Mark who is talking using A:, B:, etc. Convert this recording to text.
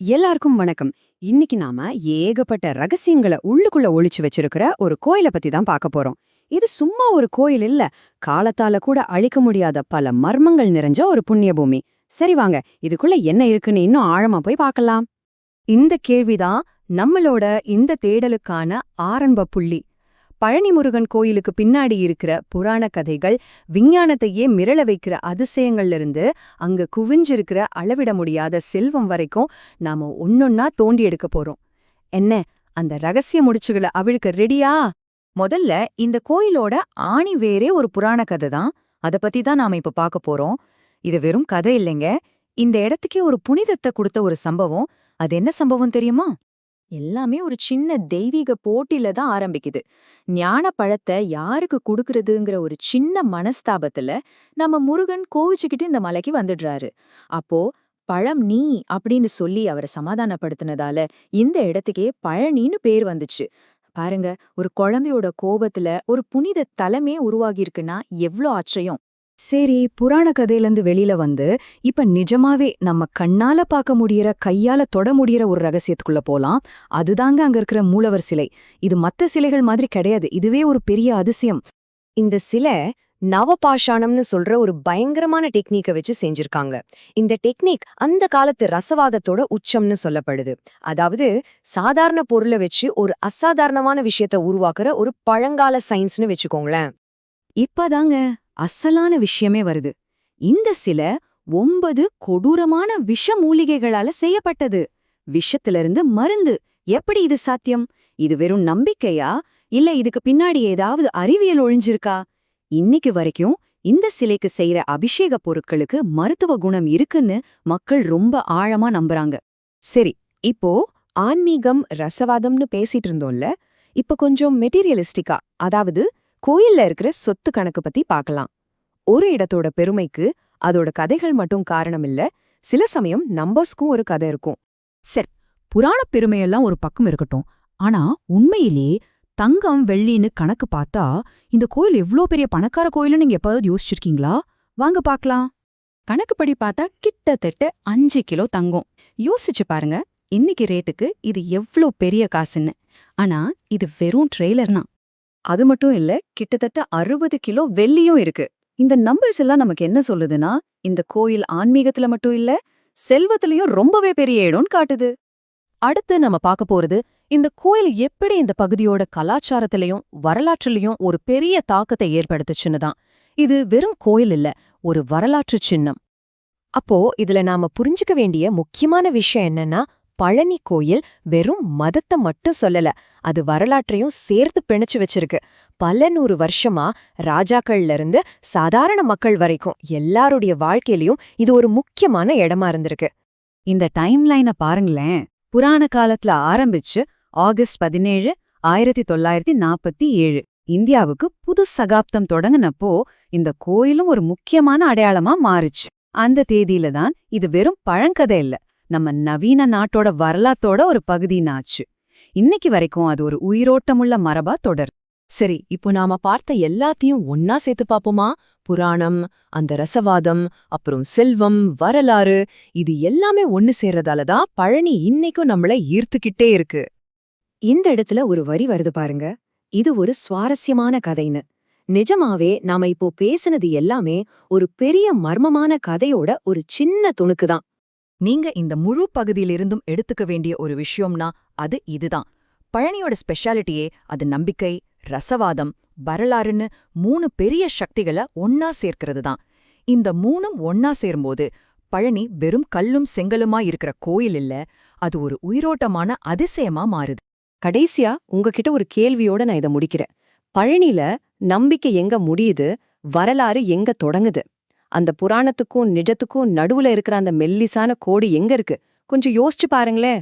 A: எல்லாருக்கும் வணக்கம். இன்னைக்கு நாம ஏகப்பட்ட ரகசியங்களை உள்ளுக்குள்ள ஒளிச்சு வச்சிருக்கிற ஒரு கோயிலை பத்தி தான் பார்க்க போறோம். இது சும்மா ஒரு கோயில் இல்ல காலத்தால கூட அழிக்க முடியாத பல மர்மங்கள் நிறைஞ்ச ஒரு புண்ணிய பூமி சரி வாங்க இதுக்குள்ள என்ன இருக்குன்னு இன்னும் ஆழமா போய் பார்க்கலாம்.
B: இந்த கேள்விதான் நம்மளோட இந்த தேடலுக்கான ஆரம்ப புள்ளி. பழனிமுருகன் கோயிலுக்கு பின்னாடி இருக்கிற புராண கதைகள் விஞ்ஞானத்தையே மிரள வைக்கிற அதிசயங்கள்ல இருந்து அங்க குவிஞ்சிருக்கிற அளவிட முடியாத செல்வம் வரைக்கும் நாம ஒன்னொன்னா தோண்டி எடுக்க போறோம். என்ன? அந்த ரகசிய முடிச்சுகளை அவிழ்க்க ரெடியா
C: முதல்ல இந்த கோயிலோட ஆணி வேறே ஒரு புராண கதை தான். அத பத்தி தான் நாம இப்ப பார்க்க போறோம். இது வெறும் கதை இல்லைங்க. இந்த இடத்துக்கே ஒரு புனிதத்தை கொடுத்த ஒரு சம்பவம். அது என்ன சம்பவம் தெரியுமா? எல்லாமே ஒரு சின்ன தெய்வீக போட்டில தான் ஆரம்பிக்குது. ஞான பழத்தை யாருக்கு கொடுக்கறதுங்கிற ஒரு சின்ன மனஸ்தாபத்துல நம்ம முருகன் கோவிச்சுக்கிட்டு இந்த மலைக்கு வந்துடுறாரு. அப்போ பழம் நீ அப்படின்னு சொல்லி அவரை சமாதானப்படுத்தினதால இந்த இடத்துக்கே பழனின்னு பேர் வந்துச்சு. பாருங்க ஒரு குழந்தையோட கோபத்துல ஒரு புனித தலமே உருவாகியிருக்குன்னா எவ்ளோ ஆச்சரியம்.
B: சரி புராண கதையிலேருந்து வெளியில வந்து இப்ப நிஜமாவே நம்ம கண்ணால பார்க்க முடியற கையால தொட முடியற ஒரு ரகசியத்துக்குள்ள போலாம். அதுதாங்க அங்க இருக்கிற மூலவர் சிலை. இது மத்த சிலைகள் மாதிரி கிடையாது. இதுவே ஒரு பெரிய அதிசயம்.
A: இந்த சிலை நவபாஷாணம்னு சொல்ற ஒரு பயங்கரமான டெக்னிக்கை வச்சு செஞ்சிருக்காங்க. இந்த டெக்னிக் அந்த காலத்து ரசவாதத்தோட உச்சம்னு சொல்லப்படுது. அதாவது சாதாரண பொருளை வச்சு ஒரு அசாதாரணமான விஷயத்த உருவாக்குற ஒரு பழங்கால சயின்ஸ்னு வச்சுக்கோங்களேன்.
B: இப்பதாங்க. அசலான விஷயமே வருது. இந்த சிலை ஒன்பது கொடூரமான விஷ மூலிகைகளால செய்யப்பட்டது. விஷத்திலிருந்து மருந்து. எப்படி இது சாத்தியம்? இது வெறும் நம்பிக்கையா? இல்ல இதுக்கு பின்னாடி ஏதாவது அறிவியல் ஒழிஞ்சிருக்கா? இன்னைக்கு வரைக்கும் இந்த சிலைக்கு செய்யற அபிஷேக பொருட்களுக்கு மருத்துவ குணம் இருக்குன்னு மக்கள் ரொம்ப ஆழமா நம்புறாங்க.
A: சரி இப்போ ஆன்மீகம் ரசவாதம்னு பேசிட்டு இருந்தோம்ல இப்ப கொஞ்சம் மெட்டீரியலிஸ்டிக்கா? அதாவது கோயில்ல இருக்கிற சொத்து கணக்கு பத்தி பார்க்கலாம் ஒரு இடத்தோட பெருமைக்கு அதோட கதைகள் மட்டும் காரணம் இல்ல சில சமயம் நம்பர்ஸ்க்கும் ஒரு கதை இருக்கும்.
D: சரி புராண பெருமையெல்லாம் ஒரு பக்கம் இருக்கட்டும். ஆனா உண்மையிலே தங்கம் வெள்ளின்னு கணக்கு பார்த்தா இந்த கோயில் எவ்வளோ பெரிய பணக்கார கோயில்னு நீங்க எப்பாவது யோசிச்சிருக்கீங்களா? வாங்க பார்க்கலாம்
B: கணக்குப்படி பார்த்தா கிட்டத்தட்ட அஞ்சு கிலோ தங்கம். யோசிச்சு பாருங்க இன்னைக்கு ரேட்டுக்கு இது எவ்ளோ பெரிய காசுன்னு. ஆனா இது வெறும் ட்ரெய்லர்னா அது மட்டும் இல்ல கிட்டத்தட்ட அறுபது கிலோ வெள்ளியும் இருக்கு. இந்த நம்பர்ஸ் எல்லாம் நமக்கு என்ன சொல்லுதுன்னா இந்த கோயில் ஆன்மீகத்துல மட்டும் இல்ல செல்வத்திலயும் ரொம்பவே பெரிய இடம்னு காட்டுது. அடுத்து நம்ம பார்க்க போறது இந்த கோயில் எப்படி இந்த பகுதியோட கலாச்சாரத்திலையும் வரலாற்றுலயும் ஒரு பெரிய தாக்கத்தை ஏற்படுத்துச்சுன்னு தான். இது வெறும் கோயில் இல்ல ஒரு வரலாற்று சின்னம்.
A: அப்போ இதுல நாம புரிஞ்சுக்க வேண்டிய முக்கியமான விஷயம் என்னன்னா பழனி கோயில் வெறும் மதத்தை மட்டும் சொல்லல அது வரலாற்றையும் சேர்த்து பிணைச்சு வச்சிருக்கு. பல நூறு வருஷமா ராஜாக்கள்ல இருந்து சாதாரண மக்கள் வரைக்கும் எல்லாருடைய வாழ்க்கையிலயும் இது ஒரு முக்கியமான இடமா இருந்திருக்கு.
B: இந்த டைம்லைனை பாருங்களேன். புராண காலத்துல ஆரம்பிச்சு ஆகஸ்ட் பதினேழு ஆயிரத்தி தொள்ளாயிரத்தி நாற்பத்தி ஏழு. இந்தியாவுக்கு புது சகாப்தம் தொடங்குனப்போ இந்த கோயிலும் ஒரு முக்கியமான அடையாளமா மாறுச்சு. அந்த தேதியில தான் இது வெறும் பழங்கதை இல்ல நம்ம நவீன நாட்டோட வரலாத்தோட ஒரு பகுதினாச்சு. இன்னைக்கு வரைக்கும் அது ஒரு உயிரோட்டமுள்ள மரபா தொடர்.
A: சரி இப்போ நாம பார்த்த எல்லாத்தையும் ஒன்னா சேர்த்து பாப்போமா புராணம் அந்த ரசவாதம் அப்புறம் செல்வம் வரலாறு இது எல்லாமே ஒன்னு சேர்றதால தான் பழனி இன்னைக்கும் நம்மள ஈர்த்துக்கிட்டே இருக்கு. இந்த இடத்துல ஒரு வரி வருது பாருங்க. இது ஒரு சுவாரஸ்யமான கதைன்னு. நிஜமாவே நாம இப்போ பேசுனது எல்லாமே ஒரு பெரிய மர்மமான கதையோட ஒரு சின்ன துணுக்கு தான்.
D: நீங்க இந்த முழு பகுதியிலிருந்தும் எடுத்துக்க வேண்டிய ஒரு விஷயம்னா அது இதுதான். பழனியோட ஸ்பெஷாலிட்டியே அது நம்பிக்கை ரசவாதம் வரலாறுன்னு மூணு பெரிய சக்திகளை ஒன்னா சேர்க்கிறது தான் இந்த மூணும் ஒன்னா சேரும்போது பழனி வெறும் கல்லும் செங்கலுமா இருக்கிற கோயில் இல்ல அது ஒரு உயிரோட்டமான அதிசயமா மாறுது.
A: கடைசியா உங்ககிட்ட ஒரு கேள்வியோட நான் இதை முடிக்கிறேன். பழனில நம்பிக்கை எங்க முடியுது வரலாறு எங்க தொடங்குது? அந்த புராணத்துக்கும் நிஜத்துக்கும் நடுவுல இருக்கிற அந்த மெல்லிசான கோடு எங்க இருக்கு? கொஞ்சம் யோசிச்சு பாருங்களேன்.